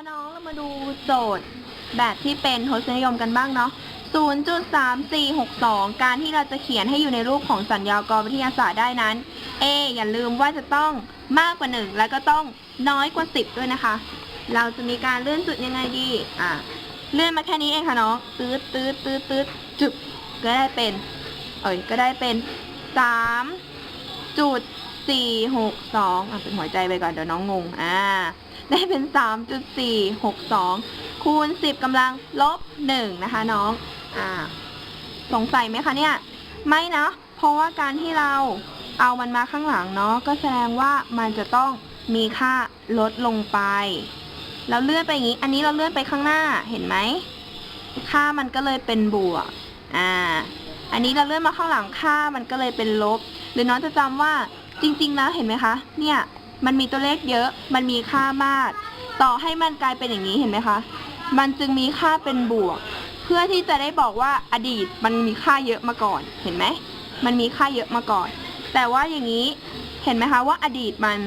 คะน้องเรามาดูโจทย์แบบที่เป็นทศนิยมกันบ้างเนาะ 0.3462 การที่เราจะเขียนให้อยู่ในรูปของสัญญากรวิทยาศาสตร์ได้นั้น A อย่าลืมว่าจะต้องมากกว่า 1 แล้วก็ต้องน้อยกว่า 10 ด้วยนะคะ เราจะมีการเลื่อนจุดยังไงดี อะเลื่อนมาแค่นี้เองค่ะน้อง ตืดตืดตืดตืดจุดก็ได้เป็น เอ้ย ก็ได้เป็น 3.462อะเป็นหัวใจไปก่อนเดี๋ยวน้องงง อ่า ได้เป็น 3.462 คูณ 10กำลังลบ1นะคะน้อง อ่า สงสัยไหมคะเนี่ย ไม่นะ เพราะว่าการที่เราเอามันมาข้างหลังเนาะ ก็แสดงว่ามันจะต้องมีค่าลดลงไปแล้วเลื่อนไปอย่างนี้ อันนี้เราเลื่อนไปข้างหน้า เห็นไหม ค่ามันก็เลยเป็นบวก อ่า อันนี้เราเลื่อนมาข้างหลังค่ามันก็เลยเป็นลบ หรือน้องจะจำว่าจริง ๆ แล้วเห็นไหมคะ เนี่ย มันมีตัวเลขเยอะ มันมีค่ามาก ต่อให้มันกลายเป็นอย่างนี้เห็นไหมคะ มันจึงมีค่าเป็นบวก เพื่อที่จะได้บอกว่าอดีตมันมีค่าเยอะมาก่อน เห็นไหม มันมีค่าเยอะมาก่อน แต่ว่าอย่างนี้ เห็นไหมคะว่าอดีตมัน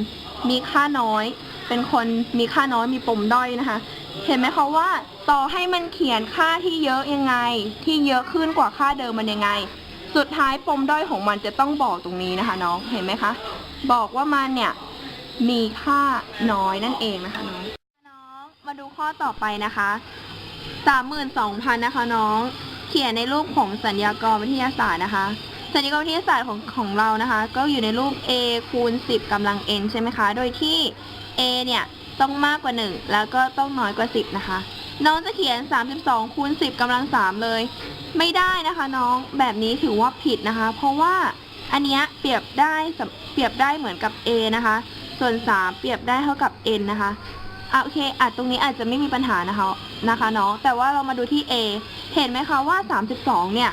มีค่าน้อย เป็นคนมีค่าน้อย มีปมด้อยนะคะ เห็นไหมคะว่า ต่อให้มันเขียนค่าที่เยอะยังไง ที่เยอะขึ้นกว่าค่าเดิมมันยังไง สุดท้ายปมด้อยของมันจะต้องบอกตรงนี้นะคะ น้อง เห็นไหมคะ บอกว่ามันเนี่ย มีค่าน้อยนั่นเองนะคะน้องน้องมาดูข้อต่อไปนะคะสามหมื่นสองพันนะคะน้อง เขียนในรูปของสัญญากรวิทยาศาสตร์นะคะ สัญญากรวิทยาศาสตร์ของของเรานะคะ ก็อยู่ในรูป a คูณ10กำลัง n ใช่ไหมคะ โดยที่ a เนี่ยต้องมากกว่า 1 แล้วก็ต้องน้อยกว่า 10 นะคะ น้องจะเขียน 32คูณ10กำลัง 3 เลย ไม่ได้นะคะน้องแบบนี้ถือว่าผิดนะคะ เพราะว่าอันเนี้ยเปรียบได้เปรียบได้เหมือนกับ a นะคะ ส่วน 3 เปรียบได้เท่ากับ n นะคะอะโอเคอาจตรงนี้อาจจะไม่มีปัญหานะคะนะคะน้องแต่ว่าเรามาดูที่ a เห็นไหมคะว่า 32 เนี่ย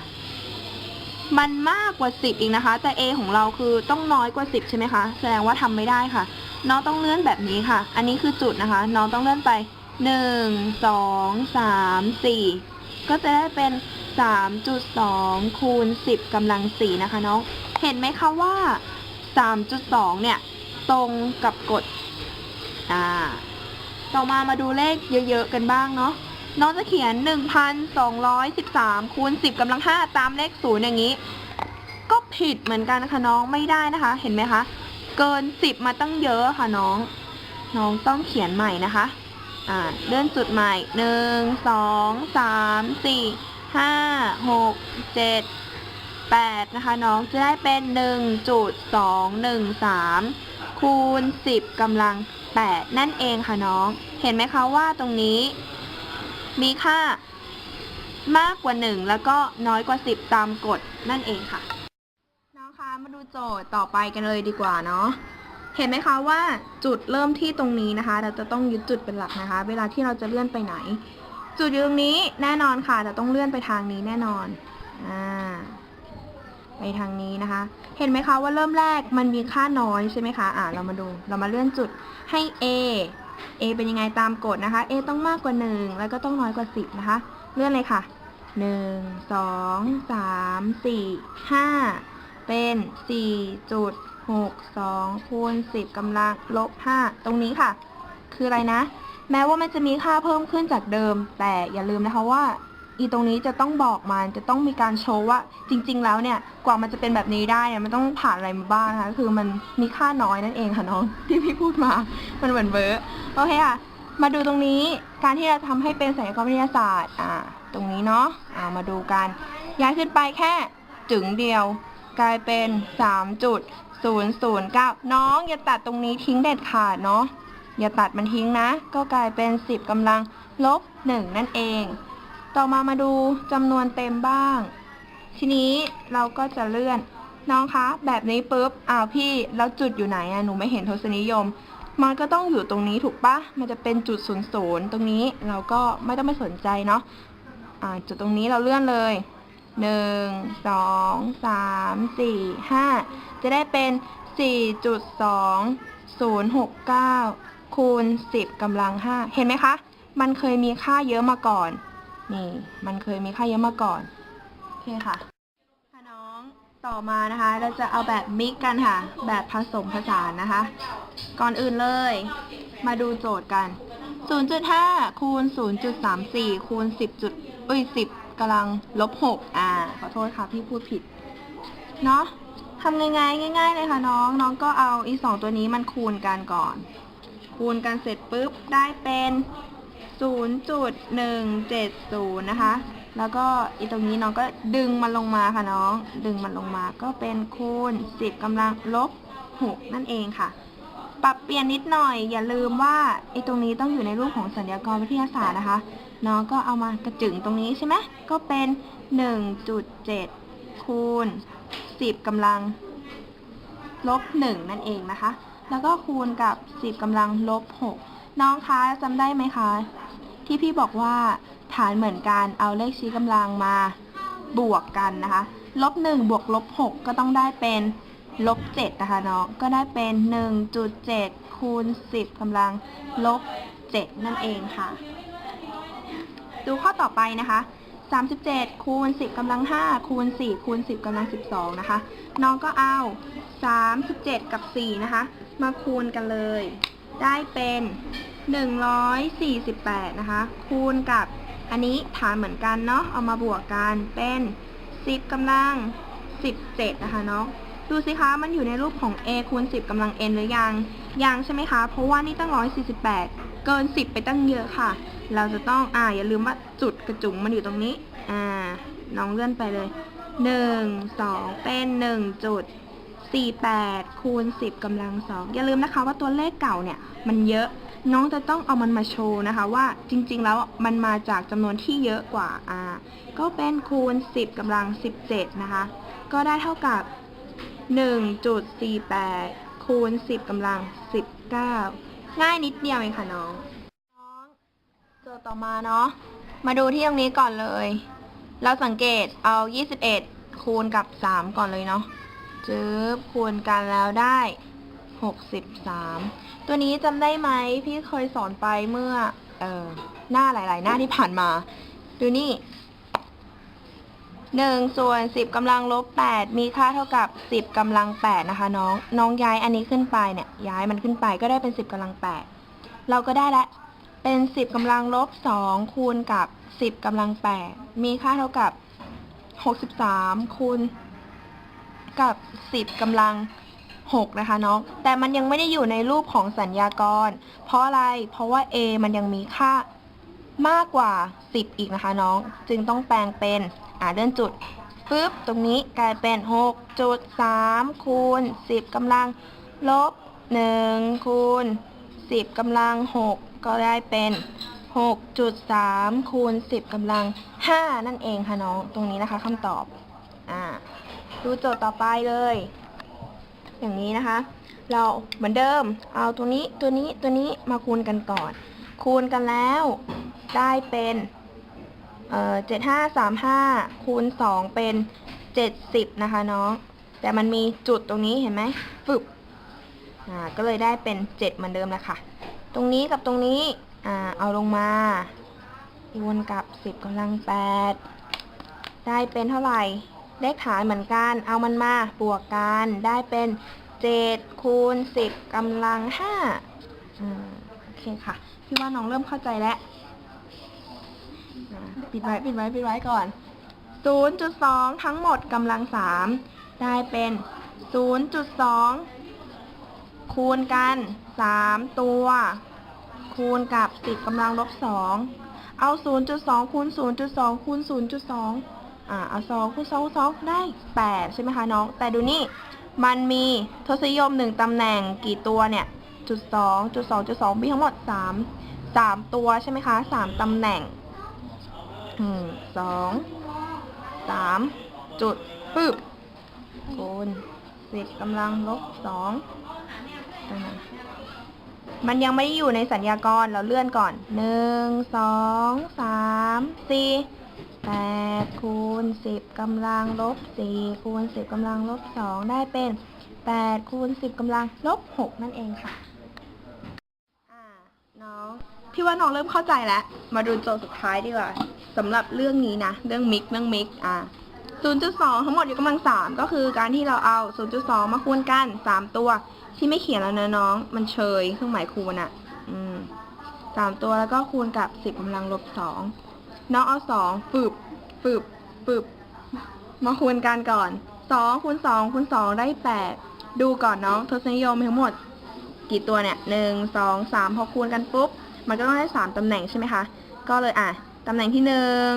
มันมากกว่า 10 อีกนะคะ แต่ a ของเราคือต้องน้อยกว่า 10 ใช่ไหมคะ แสดงว่าทำไม่ได้ค่ะ น้องต้องเลื่อนแบบนี้ค่ะ อันนี้คือจุดนะคะ น้องต้องเลื่อนไป 1 2 3 4 ก็จะได้เป็น 3.2คูณ10กำลัง4นะคะน้อง เห็นไหมคะว่า 3.2 เนี่ย ตรงกับกฎอ่าต่อมามาดูเลขเยอะๆกันบ้างเนาะน้องจะเขียน 1,213คูณ10กำลัง 5 ตามเลขศูนย์อย่างนี้ ก็ผิดเหมือนกันนะคะน้องไม่ได้นะคะ เห็นไหมคะ เกิน 10 มาตั้งเยอะค่ะน้อง น้องต้องเขียนใหม่นะคะ อ่าเลื่อนจุดใหม่ 1 2 3 4 5 6 7 8 นะคะ น้องจะได้เป็น 1.213 คูณ 10กำลัง 8 นั่นเองค่ะน้อง เห็นไหมคะว่าตรงนี้ มีค่ามากกว่า 1 แล้วก็น้อยกว่า 10 ตามกฎนั่นเองค่ะน้องคะมาดูโจทย์ต่อไปกันเลยดีกว่าเนาะเห็นไหมคะว่าจุดเริ่มที่ตรงนี้นะคะ เราจะต้องยึดจุดเป็นหลักนะคะ เวลาที่เราจะเลื่อนไปไหน จุดอยู่ตรงนี้แน่นอนค่ะ เราต้องเลื่อนไปทางนี้แน่นอนอ่า ไปทางนี้นะคะ เห็นไหมคะว่าเริ่มแรกมันมีค่าน้อยใช่ไหมคะ อ่าเรามาดู เรามาเลื่อนจุดให้ a a เป็นยังไงตามกฎนะคะ a ต้องมากกว่า 1 แล้วก็ต้องน้อยกว่า 10 นะคะ เลื่อนเลยค่ะ 1 2 3 4 5 เป็น4.62คูณ10กำลังลบ 5 ตรงนี้ค่ะ คืออะไรนะ แม้ว่ามันจะมีค่าเพิ่มขึ้นจากเดิม แต่อย่าลืมนะคะว่า อีตรงนี้จะต้องบอกมันจะต้องมีการโชว์ว่าจริง ๆ แล้วเนี่ยกว่ามันจะเป็นแบบนี้ได้เนี่ยมันต้องผ่านอะไรมาบ้างนะคะคือมันมีค่าน้อยนั่นเองค่ะน้องที่พี่พูดมา มันเหมือนเบอร์โอเคค่ะมาดูตรงนี้การที่เราทำให้เป็นสัญญากรวิทยาศาสตร์อ่าตรงนี้เนาะอ่ามาดูกันย้ายขึ้นไปแค่จึงเดียว กลายเป็น 3.009 น้องอย่าตัดตรงนี้ทิ้งเด็ดขาดเนาะอย่าตัดมันทิ้งนะ ก็กลายเป็น 10กำลังลบ 1 นั่นเอง ต่อมามาดูจำนวนเต็มบ้าง ทีนี้เราก็จะเลื่อน น้องคะ แบบนี้ปุ๊บ อ้าวพี่แล้วจุดอยู่ไหนอะหนูไม่เห็นทศนิยม มันก็ต้องอยู่ตรงนี้ถูกปะมันจะเป็นจุดศูนย์ศูนย์ตรงนี้เราก็ไม่ต้องไปสนใจเนาะอ่าจุดตรงนี้เราเลื่อนเลยหนึ่งสองสามสี่ห้าจะได้เป็นสี่จุดสองศูนย์หกเก้าคูณสิบกำลังห้าเห็นไหมคะ มันเคยมีค่าเยอะมาก่อน นี่ มันเคยมีค่าเยอะมาก่อน โอเคค่ะ ค่ะน้องต่อมานะคะ เราจะเอาแบบมิกกันค่ะ แบบผสมผสานนะคะ ก่อนอื่นเลย มาดูโจทย์กัน 0.5 คูณ 0.34 คูณ 10จุดเอ้ย 10กำลังลบ 6 อ่า ขอโทษค่ะพี่พูดผิด เนาะทำง่ายๆง่ายๆเลยค่ะน้อง น้องก็เอาอีสองตัวนี้มันคูณกันก่อน คูณกันเสร็จปุ๊บ ได้เป็น 0.170 นะคะ แล้วก็อีตรงนี้น้องก็ดึงมันลงมาค่ะน้อง ดึงมันลงมาก็เป็นคูณ 10กำลังลบ 6 นั่นเองค่ะ ปรับเปลี่ยนนิดหน่อย อย่าลืมว่าไอ้ตรงนี้ต้องอยู่ในรูปของสัญญากรวิทยาศาสตร์นะคะ น้องก็เอามากระจึงตรงนี้ใช่ไหมก็เป็น 1.7 คูณ 10กำลังลบ 1 นั่นเองนะคะ แล้วก็คูณกับ 10กำลังลบ 6 น้องคะจำได้ไหมคะ ที่พี่บอกว่าฐานเหมือนกันเอาเลขชี้กำลังมาบวกกันนะคะลบ1บวกลบ6ก็ต้องได้เป็นลบ7นะคะน้องก็ได้เป็น 1.7 คูณ 10กำลังลบ 7 นั่นเองค่ะ ดูข้อต่อไปนะคะ 37 คูณ 10กำลัง 5 คูณ 4 คูณ 10กำลัง 12 นะคะ น้องก็เอา 37 กับ 4 นะคะ มาคูณกันเลย ได้เป็น 148 นะคะ คูณกับอันนี้ฐานเหมือนกันเนาะเอามาบวกกันเป็น 10กำลัง 17 นะคะเนาะดูสิคะมันอยู่ในรูปของ a คูณ 10กำลัง n หรือยัง ยังใช่ไหมคะ เพราะว่านี่ตั้ง 148 เกิน 10 ไปตั้งเยอะค่ะ เราจะต้องอ่าอย่าลืมว่าจุดกระจุงมันอยู่ตรงนี้ อ่า น้องเลื่อนไปเลย 1 2 เป็น 1 จุด 48 คูณ 10กำลัง 2 อย่าลืมนะคะว่าตัวเลขเก่าเนี่ย มันเยอะ น้องจะต้องเอามันมาโชว์นะคะว่าจริงๆแล้วมันมาจากจำนวนที่เยอะกว่าอ่าก็เป็นคูณ 10กำลัง 17 นะคะ ก็ได้เท่ากับ 1.48 คูณ 10กำลัง 19 ง่ายนิดเดียวเองค่ะน้องน้องโจทย์ต่อมาเนาะมาดูที่ตรงนี้ก่อนเลย เราสังเกตเอา 21 คูณกับ 3 ก่อนเลยเนาะจึ๊บคูณกันแล้วได้ 63 ตัวนี้จำได้ไหมพี่เคยสอนไปเมื่อเออหน้าหลาย ๆ หน้าที่ผ่านมา ดูนี่หนึ่งส่วนสิบกำลังลบแปดมีค่าเท่ากับสิบกำลังแปดนะคะ น้องน้องย้ายอันนี้ขึ้นไปเนี่ย ย้ายมันขึ้นไปก็ได้เป็นสิบกำลังแปดเราก็ได้ละเป็นสิบกำลังลบสองคูณกับสิบกำลังแปดมีค่าเท่ากับหกสิบสามคูณกับสิบกำลัง หกนะคะน้อง แต่มันยังไม่ได้อยู่ในรูปของสัญญากร เพราะอะไร เพราะว่า a มันยังมีค่ามากกว่า 10 อีกนะคะน้อง จึงต้องแปลงเป็นอ่าเลื่อนจุดปึ๊บตรงนี้กลายเป็น 6.3คูณ10กำลังลบ1คูณ10กำลัง 6 ก็ได้เป็น 6.3คูณ10กำลัง 5 นั่นเองค่ะน้อง ตรงนี้นะคะคำตอบอ่าดูโจทย์ต่อไปเลย อย่างนี้นะคะ เราเหมือนเดิม เอาตัวนี้ตัวนี้ตัวนี้มาคูณกันก่อน คูณกันแล้วได้เป็นเอ่อเจ็ดห้าสามห้าคูณสองเป็นเจ็ดสิบนะคะน้อง แต่มันมีจุดตรงนี้เห็นไหมฟึบอ่าก็เลยได้เป็นเจ็ดเหมือนเดิมแล้วค่ะ ตรงนี้กับตรงนี้อ่าเอาลงมาคูณกับสิบกำลังแปดได้เป็นเท่าไหร่ เลขฐานเหมือนกัน เอามันมาบวกกัน ได้เป็นเจ็ดคูณสิบกำลังห้าอืมโอเคค่ะ พี่ว่าน้องเริ่มเข้าใจแล้ว ปิดไว้ ปิดไว้ ปิดไว้ก่อน 0.2 ทั้งหมดกำลัง3ได้เป็น 0.2 คูณกัน 3 ตัว คูณกับ 10กำลังลบ2เอา 0.2 คูณ 0.2 คูณ 0.2 อ่าเอา2คูณ2คูณ2ได้8ใช่ไหมคะน้อง แต่ดูนี่มันมีทศนิยม1ตำแหน่งกี่ตัวเนี่ยจุด2จุด2จุด2มีทั้งหมด3 3ตัวใช่ไหมคะ3ตำแหน่งหนึ่งสองสามจุดปึ๊บคูณสิบกำลังลบสองมันยังไม่ได้อยู่ในสัญญากรเราเลื่อนก่อนหนึ่งสองสามสี่ แปดคูณสิบกำลังลบสี่คูณสิบกำลังลบสองได้เป็นแปดคูณสิบกำลังลบหกนั่นเองค่ะน้องพี่ว่าน้องเริ่มเข้าใจแล้ว มาดูโจทย์สุดท้ายดีกว่าสำหรับเรื่องนี้นะ เรื่องมิกเรื่องมิกอ่า0.2 ทั้งหมดอยู่กำลัง 3 ก็คือการที่เราเอา 0.2 มาคูณกัน 3 ตัว ที่ไม่เขียนแล้วนะน้อง มันเชยเครื่องหมายคูณอะ อืมสามตัวแล้วก็คูณกับสิบกำลังลบสอง น้องเอาสองปึบปึบปึบมาคูณกันก่อนสองคูณสองคูณสองได้แปดดูก่อนน้องทศนิยมมีทั้งหมด กี่ตัวเนี่ยหนึ่งสองสามพอคูณกันปุ๊บ มันก็ต้องได้สามตำแหน่งใช่ไหมคะ ก็เลยอะตำแหน่งที่หนึ่ง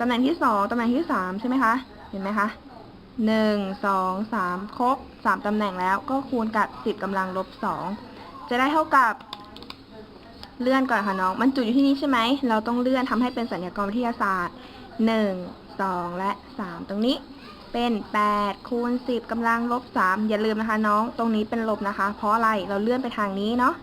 ตำแหน่งที่สองตำแหน่งที่สามใช่ไหมคะ เห็นไหมคะหนึ่งสองสามครบสามตำแหน่งแล้วก็คูณกับสิบกำลังลบสองจะได้เท่ากับ เลื่อนก่อนค่ะน้อง มันจุดอยู่ที่นี้ใช่ไหม เราต้องเลื่อนทำให้เป็นสัญญากรวิทยาศาสตร์หนึ่งสองและสามตรงนี้เป็นแปดคูณสิบกำลังลบสามอย่าลืมนะคะน้อง ตรงนี้เป็นลบนะคะ เพราะอะไร เราเลื่อนไปทางนี้เนาะ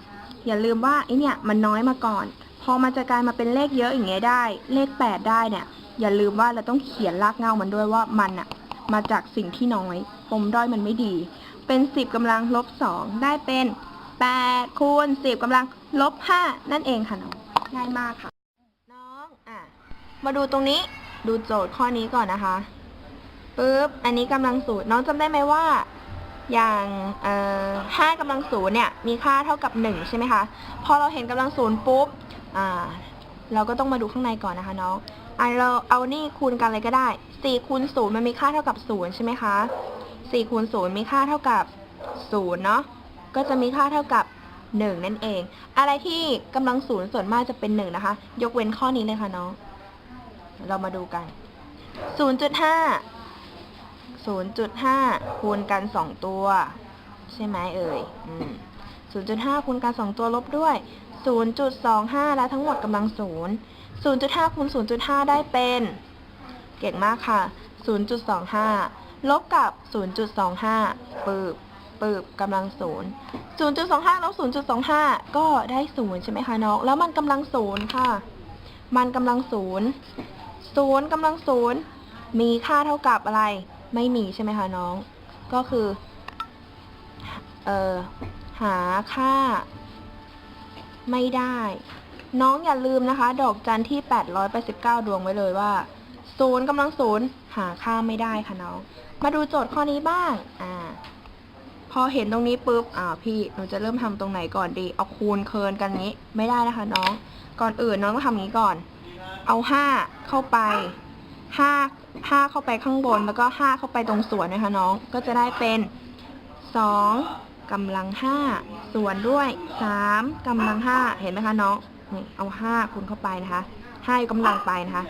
อย่าลืมว่าไอเนี่ยมันน้อยมาก่อน พอมันจะกลายมาเป็นเลขเยอะอย่างเงี้ยได้ เลขแปดได้เนี่ย อย่าลืมว่าเราต้องเขียนรากเงามันด้วยว่ามันอะมาจากสิ่งที่น้อย ปมด้อยมันไม่ดี เป็นสิบกำลังลบสองได้เป็น แปดคูณสิบกำลังลบห้านั่นเองค่ะน้องง่ายมากค่ะ น้องอะมาดูตรงนี้ดูโจทย์ข้อนี้ก่อนนะคะปึ๊บอันนี้กำลังศูนย์น้องจำได้ไหมว่า อย่างเอ่อห้ากำลังศูนย์เนี่ยมีค่าเท่ากับหนึ่งใช่ไหมคะพอเราเห็นกำลังศูนย์ปุ๊บอ่าเราก็ต้องมาดูข้างในก่อนนะคะน้องอะเราเอานี่คูณกันเลยก็ได้สี่คูณศูนย์มันมีค่าเท่ากับศูนย์ใช่ไหมคะสี่คูณศูนย์มีค่าเท่ากับศูนย์เนาะ ก็จะมีค่าเท่ากับหนึ่งนั่นเอง อะไรที่กำลังศูนย์ส่วนมากจะเป็นหนึ่งนะคะ ยกเว้นข้อนี้เลยค่ะน้อง เรามาดูกันศูนย์จุดห้า0.5 คูณกัน 2 ตัว ใช่ไหมเอ่ย0.5 คูณกัน 2 ตัวลบด้วย 0.25 และทั้งหมดกำลัง0 0.5 คูณ 0.5 ได้เป็น เก่งมากค่ะ 0.25 ลบกับ 0.25 ปืบ ปืบกำลัง0 0.25ลบ0.25ก็ได้0ใช่ไหมคะน้อง แล้วมันกำลัง0ค่ะ มันกำลัง0 0กำลัง0มีค่าเท่ากับอะไร ไม่มีใช่ไหมคะน้อง ก็คือ เอ่อ หาค่า ไม่ได้ น้องอย่าลืมนะคะ ดอกจันที่889ดวงไว้เลยว่าศูนย์กำลังศูนย์หาค่าไม่ได้ค่ะน้อง มาดูโจทย์ข้อนี้บ้าง อ่า พอเห็นตรงนี้ปุ๊บอ่าพี่หนูจะเริ่มทำตรงไหนก่อนดี เอาคูณเคินกันนี้ไม่ได้นะคะน้อง ก่อนอื่นน้องต้องทำนี้ก่อน เอาห้าเข้าไปห้าห้าเข้าไปข้างบนแล้วก็ห้าเข้าไปตรงส่วนนะคะน้องก็จะได้เป็นสองกำลังห้าส่วนด้วยสามกำลังห้าเห็นไหมคะน้องนี่เอาห้าคูณเข้าไปนะคะห้ายกกำลังไปนะคะ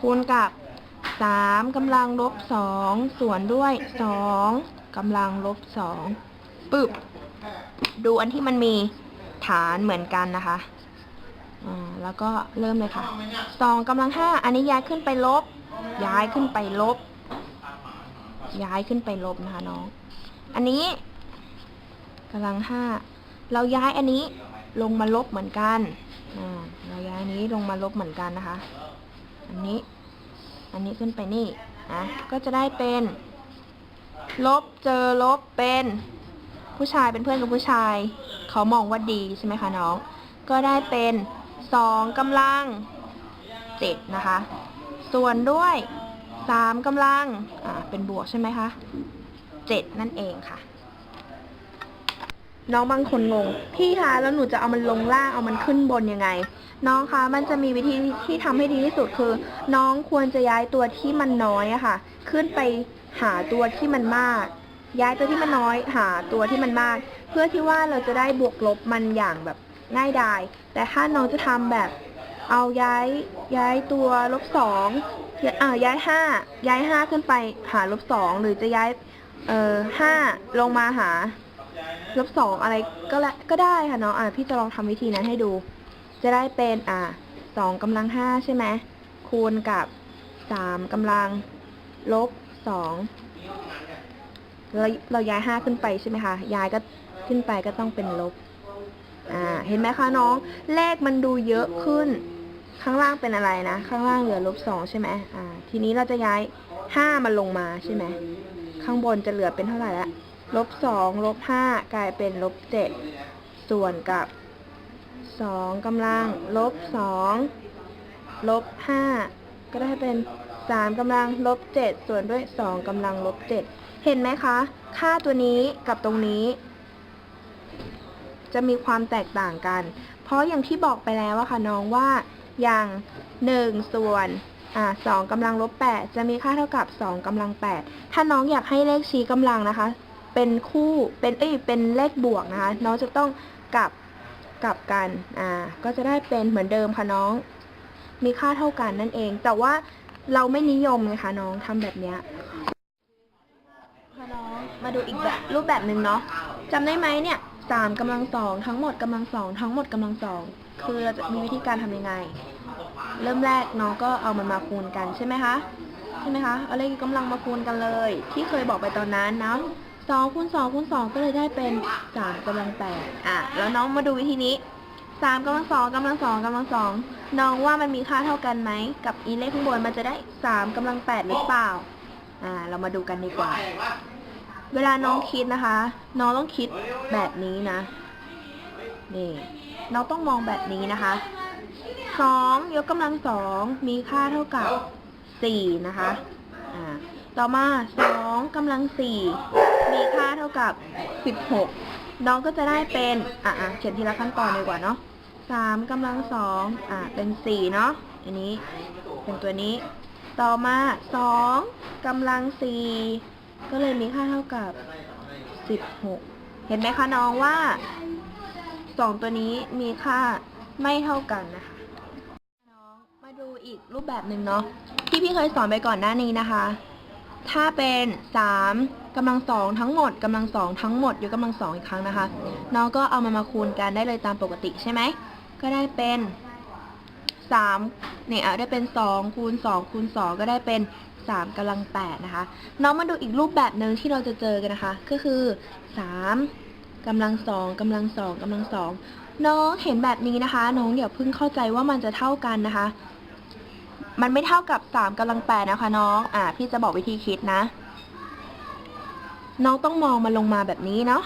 คูณกับสามกำลังลบสองส่วนด้วยสอง กำลังลบสองปึ๊บ ดูอันที่มันมีฐานเหมือนกันนะคะอ่าแล้วก็เริ่มเลยค่ะสองกำลังห้าอันนี้ย้ายขึ้นไปลบ ย้ายขึ้นไปลบ ย้ายขึ้นไปลบนะคะน้อง อันนี้กำลังห้าเราย้ายอันนี้ลงมาลบเหมือนกันอ่าเราย้ายอันนี้ลงมาลบเหมือนกันนะคะ อันนี้ อันนี้ขึ้นไปนี่นะก็จะได้เป็น ลบเจอลบเป็น ผู้ชายเป็นเพื่อนกับผู้ชาย เขามองว่าดีใช่ไหมคะน้อง ก็ได้เป็นสองกำลังเจ็ดนะคะ ส่วนด้วยสามกำลังอ่าเป็นบวกใช่ไหมคะเจ็ดนั่นเองค่ะ น้องบางคนงง พี่คะแล้วหนูจะเอามันลงล่างเอามันขึ้นบนยังไง น้องคะมันจะมีวิธีที่ทำให้ดีที่สุดคือ น้องควรจะย้ายตัวที่มันน้อยอะค่ะ ขึ้นไป หาตัวที่มันมาก ย้ายตัวที่มันน้อยหาตัวที่มันมาก เพื่อที่ว่าเราจะได้บวกลบมันอย่างแบบง่ายดาย แต่ถ้าน้องจะทำแบบเอาย้ายย้ายตัวลบสองอ่าย้ายห้าย้ายห้าขึ้นไปหาลบสองหรือจะย้ายเอ่อห้าลงมาหาลบสองอะไรก็และก็ได้ค่ะเนาะอะพี่จะลองทำวิธีนั้นให้ดู จะได้เป็นอ่าสองกำลังห้าใช่ไหมคูณกับสามกำลังลบ สองเราเราย้ายห้าขึ้นไปใช่ไหมคะ ย้ายก็ขึ้นไปก็ต้องเป็นลบ อ่า เห็นไหมคะน้อง เลขมันดูเยอะขึ้น ข้างล่างเป็นอะไรนะ ข้างล่างเหลือลบสองใช่ไหมอ่า ทีนี้เราจะย้ายห้ามันลงมาใช่ไหม ข้างบนจะเหลือเป็นเท่าไหร่ละ ลบสองลบห้ากลายเป็นลบเจ็ด ส่วนกับสองกำลังลบสองลบห้าก็ได้เป็น สามกำลังลบเจ็ดส่วนด้วยสองกำลังลบเจ็ดเห็นไหมคะ ค่าตัวนี้กับตรงนี้ จะมีความแตกต่างกัน เพราะอย่างที่บอกไปแล้วอะค่ะน้องว่า อย่าง1ส่วนอ่าสองกำลังลบ8จะมีค่าเท่ากับ 2กำลัง 8 ถ้าน้องอยากให้เลขชี้กำลังนะคะ เป็นคู่เป็นเอ้ยเป็นเลขบวกนะคะ น้องจะต้องกลับกลับกัน อ่า ก็จะได้เป็นเหมือนเดิมค่ะน้อง มีค่าเท่ากันนั่นเอง แต่ว่า เราไม่นิยมไงคะน้องทำแบบเนี้ยน้องมาดูอีกแบบรูปแบบหนึ่งเนาะจำได้ไหมเนี่ยสามกำลังสองทั้งหมดกำลังสองทั้งหมดกำลังสองคือเราจะมีวิธีการทำยังไง เริ่มแรกน้องก็เอามันมาคูณกันใช่ไหมคะใช่ไหมคะเอาเลขกกำลังมาคูณกันเลย ที่เคยบอกไปตอนนั้นนะสองคูณสองคูณสองก็เลยได้เป็นสามกำลังแปดอะ แล้วน้องมาดูวิธีนี้ สามกำลังสองกำลังสองกำลังสองน้องว่ามันมีค่าเท่ากันไหม กับอีเลขข้างบนมันจะได้สามกำลังแปดหรือเปล่า อ่า เรามาดูกันดีกว่า เวลาน้องคิดนะคะ น้องต้องคิดแบบนี้นะ นี่ น้องต้องมองแบบนี้นะคะสองยกกำลังสองมีค่าเท่ากับสี่นะคะ อ่า ต่อมาสองกำลังสี่มีค่าเท่ากับสิบหกน้องก็จะได้เป็น อะอะเขียนทีละขั้นตอนดีกว่าเนาะ สามกำลังสองอ่าเป็นสี่เนาะอันนี้เป็นตัวนี้ ต่อมาสองกำลังสี่ก็เลยมีค่าเท่ากับสิบหกเห็นไหมคะน้องว่าสองตัวนี้มีค่าไม่เท่ากันนะคะน้องมาดูอีกรูปแบบหนึ่งเนาะที่พี่เคยสอนไปก่อนหน้านี้นะคะ ถ้าเป็นสามกำลังสองทั้งหมดกำลังสองทั้งหมดยกกำลังสองอีกครั้งนะคะ น้องก็เอามันมาคูณกันได้เลยตามปกติใช่ไหม ก็ได้เป็นสามเนี่ยเอาได้เป็นสองคูณสองคูณสองก็ได้เป็นสามกำลังแปดนะคะน้องมาดูอีกรูปแบบหนึ่งที่เราจะเจอกันนะคะ ก็คือสามกำลังสองกำลังสองกำลังสองน้องเห็นแบบนี้นะคะ น้องอย่าเพิ่งเข้าใจว่ามันจะเท่ากันนะคะ มันไม่เท่ากับสามกำลังแปดนะคะ น้องอ่าพี่จะบอกวิธีคิดนะ น้องต้องมองมันลงมาแบบนี้เนาะ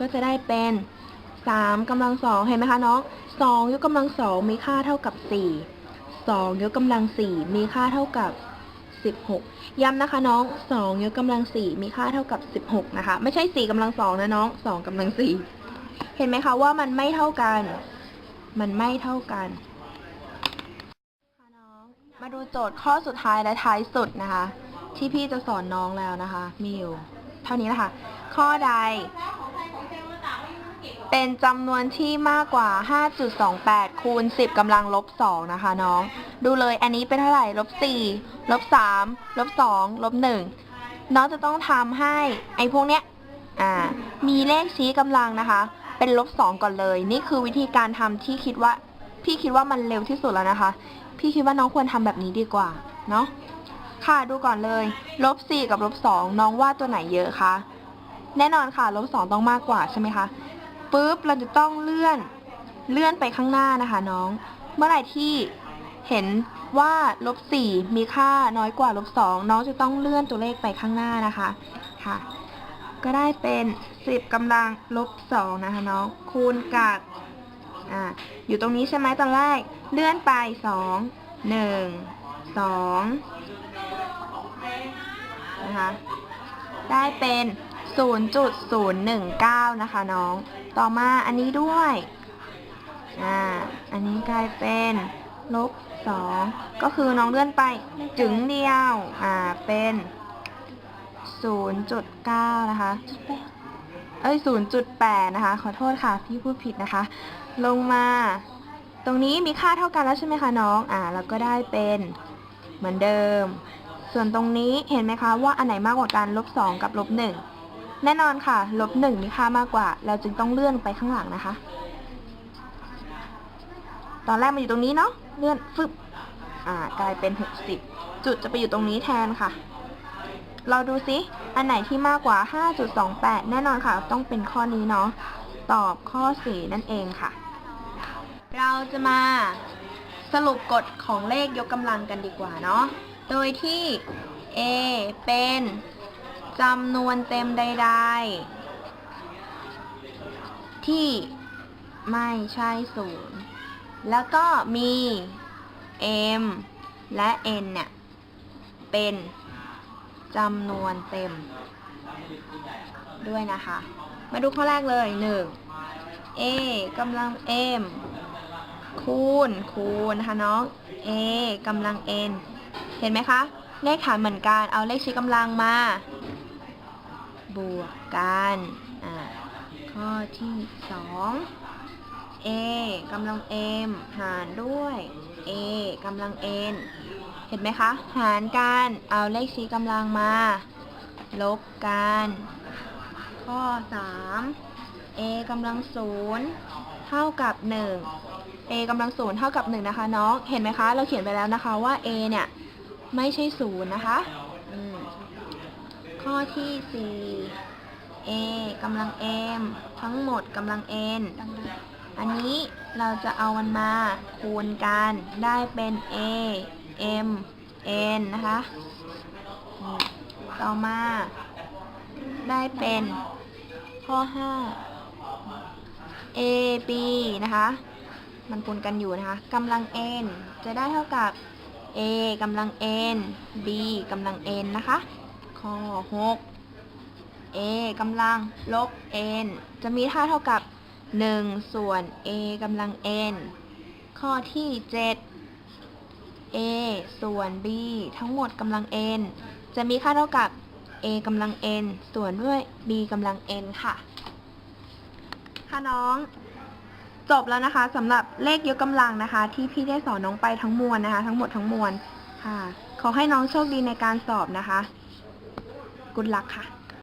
ก็จะได้เป็น สามกำลังสองเห็นไหมคะน้องสองยกกำลังสองมีค่าเท่ากับสี่สองยกกำลังสี่มีค่าเท่ากับสิบหกย้ำนะคะน้องสองยกกำลังสี่มีค่าเท่ากับสิบหกนะคะ ไม่ใช่สี่กำลังสองนะน้องสองกำลังสี่เห็นไหมคะว่ามันไม่เท่ากัน มันไม่เท่ากันมาดูโจทย์ข้อสุดท้ายและท้ายสุดนะคะ ที่พี่จะสอนน้องแล้วนะคะ มีอยู่ เท่านี้นะคะ ข้อใด เป็นจำนวนที่มากกว่า 5.28 คูณ 10กำลังลบ 2 นะคะน้อง ดูเลยอันนี้เป็นเท่าไหร่ลบ 4 ลบ 3 ลบ 2 ลบ 1 น้องจะต้องทำให้ไอ้พวกเนี้ย อ่า มีเลขชี้กำลังนะคะ เป็นลบ 2 ก่อนเลย นี่คือวิธีการทำที่คิดว่า พี่คิดว่ามันเร็วที่สุดแล้วนะคะ พี่คิดว่าน้องควรทำแบบนี้ดีกว่า เนาะค่ะดูก่อนเลยลบ 4 กับลบ 2 น้องว่าตัวไหนเยอะคะแน่นอนค่ะลบ 2 ต้องมากกว่าใช่ไหมคะ ปุ๊บเราจะต้องเลื่อนเลื่อนไปข้างหน้านะคะน้อง เมื่อไหร่ที่เห็นว่าลบ4มีค่าน้อยกว่าลบ2น้องจะต้องเลื่อนตัวเลขไปข้างหน้านะคะค่ะ ก็ได้เป็น10กำลังลบ2นะคะน้องคูณกับอ่าอยู่ตรงนี้ใช่ไหมตอนแรก เลื่อนไป2 1 2นะคะได้เป็น 0.019 นะคะน้อง ต่อมาอันนี้ด้วย อ่า อันนี้กลายเป็นลบ2ก็คือน้องเลื่อนไปจึงเดียว อ่า เป็น0.9นะคะ เอ้ย0.8นะคะ ขอโทษค่ะ พี่พูดผิดนะคะ ลงมา ตรงนี้มีค่าเท่ากันแล้วใช่ไหมคะน้อง อ่า แล้วก็ได้เป็นเหมือนเดิม ส่วนตรงนี้เห็นไหมคะว่าอันไหนมากกว่ากันลบ2กับลบ1 แน่นอนค่ะ ลบ1มีค่ามากกว่า เราจึงต้องเลื่อนไปข้างหลังนะคะ ตอนแรกมันอยู่ตรงนี้เนาะ เลื่อนฟึบ อ่า กลายเป็น60จุดจะไปอยู่ตรงนี้แทนค่ะ เราดูซิ อันไหนที่มากกว่า 5.28 แน่นอนค่ะ ต้องเป็นข้อนี้เนาะ ตอบข้อ4นั่นเองค่ะ เราจะมาสรุปกฎของเลขยกกำลังกันดีกว่าเนาะ โดยที่ A เป็น จำนวนเต็มใด ๆ ที่ไม่ใช่ศูนย์แล้วก็มี M และ N เนี่ย เป็นจำนวนเต็ม ด้วยนะคะ มาดูข้อแรกเลย 1 a กำลัง m คูณ คูณนะคะน้อง a กำลัง n เห็นไหมคะ เลขฐานเหมือนกัน เอาเลขชี้กำลังมา บวกกันข้อที่สอง a กำลัง m หารด้วย a กำลัง n เห็นไหมคะ หารกัน เอาเลขชี้กำลังมา ลบกัน ข้อ 3 a กำลังศูนย์เท่ากับ 1 a กำลังศูนย์เท่ากับ 1 นะคะน้อง เห็นไหมคะ เราเขียนไปแล้วนะคะว่า a เนี่ย ไม่ใช่ศูนย์นะคะ ข้อที่ 4 a กำลัง m ทั้งหมดกำลัง n อันนี้เราจะเอามันมาคูณกันได้เป็น a m n นะคะต่อมา ได้เป็น ข้อ 5 a b นะคะ มันคูณกันอยู่นะคะกำลัง n จะได้เท่ากับ a กำลัง n b กำลัง n นะคะ ข้อ6 a กำลังลบ n จะมีค่าเท่ากับ 1 ส่วน a กำลัง n ข้อที่ 7 a ส่วน b ทั้งหมดกำลัง n จะมีค่าเท่ากับ a กำลัง n ส่วนด้วย b กำลัง n ค่ะ ค่ะน้อง จบแล้วนะคะสำหรับเลขยกกำลังนะคะ ที่พี่ได้สอนน้องไปทั้งมวลนะคะ ทั้งหมดทั้งมวลค่ะ ขอให้น้องโชคดีในการสอบนะคะ กุลลักค่ะ